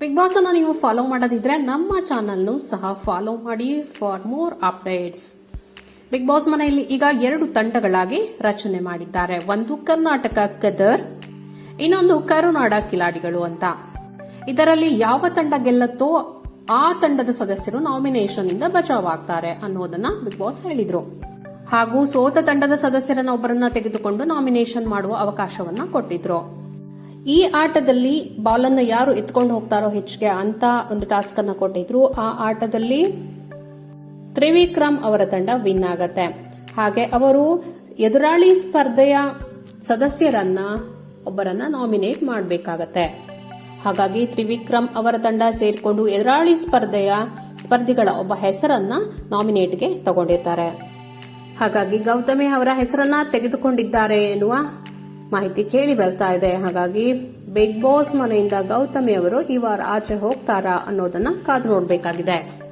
Big boss ಅನ್ನು ನೀವು follow ಮಾಡೋದಿದ್ರೆ ನಮ್ಮ ಚಾನಲ್ನು ಸಹ ಫಾಲೋ ಮಾಡಿ for more updates Bigg Boss ಮನೆಯಲ್ಲಿ ಈಗ ಎರಡು ತಂಡಗಳಾಗಿ ರಚನೆ ಮಾಡಿದ್ದಾರೆ. ಒಂದು ಕರ್ನಾಟಕ ಕದರ್ ಇನ್ನೊಂದು ಕರುನಾಡ ಕಿಲಾಡಿಗಳು ಅಂತ. ಇದರಲ್ಲಿ ಯಾವ ತಂಡ ಗೆಲ್ಲತ್ತೋ ಆ ತಂಡದ ಸದಸ್ಯರು ನಾಮಿನೇಷನ್ ಇಂದ ಬಚಾವಾಗ್ತಾರೆ ಅನ್ನೋದನ್ನ ಬಿಗ್ ಬಾಸ್ ಹೇಳಿದ್ರು. ಹಾಗೂ ಸೋತ ತಂಡದ ಸದಸ್ಯರನ್ನ ಒಬ್ಬರನ್ನ ತೆಗೆದುಕೊಂಡು ನಾಮಿನೇಷನ್ ಮಾಡುವ ಅವಕಾಶವನ್ನ ಕೊಟ್ಟಿದ್ರು. ಈ ಆಟದಲ್ಲಿ ಬಾಲ್ ಅನ್ನ ಯಾರು ಎತ್ಕೊಂಡು ಹೋಗ್ತಾರೋ ಹೆಚ್ಚಿಗೆ ಅಂತ ಒಂದು ಟಾಸ್ಕ್ ಅನ್ನ ಕೊಟ್ಟಿದ್ರು. ಆ ಆಟದಲ್ಲಿ ತ್ರಿವಿಕ್ರಮ್ ಅವರ ತಂಡ ವಿನ್ ಆಗತ್ತೆ. ಹಾಗೆ ಅವರು ಎದುರಾಳಿ ಸ್ಪರ್ಧೆಯ ಸದಸ್ಯರನ್ನ ಒಬ್ಬರನ್ನ ನಾಮಿನೇಟ್ ಮಾಡಬೇಕಾಗತ್ತೆ. ಹಾಗಾಗಿ ತ್ರಿವಿಕ್ರಮ್ ಅವರ ತಂಡ ಸೇರಿಕೊಂಡು ಎದುರಾಳಿ ಸ್ಪರ್ಧೆಯ ಸ್ಪರ್ಧಿಗಳ ಒಬ್ಬ ಹೆಸರನ್ನ ನಾಮಿನೇಟ್ಗೆ ತಗೊಂಡಿರ್ತಾರೆ. ಹಾಗಾಗಿ ಗೌತಮಿ ಅವರ ಹೆಸರನ್ನ ತೆಗೆದುಕೊಂಡಿದ್ದಾರೆ ಎನ್ನುವ ಮಾಹಿತಿ ಕೇಳಿ ಬರ್ತಾ ಇದೆ. ಹಾಗಾಗಿ ಬಿಗ್ ಬಾಸ್ ಮನೆಯಿಂದ ಗೌತಮಿ ಅವರು ಈ ವಾರ ಆಚೆ ಹೋಗ್ತಾರಾ ಅನ್ನೋದನ್ನ ಕಾದು ನೋಡಬೇಕಾಗಿದೆ.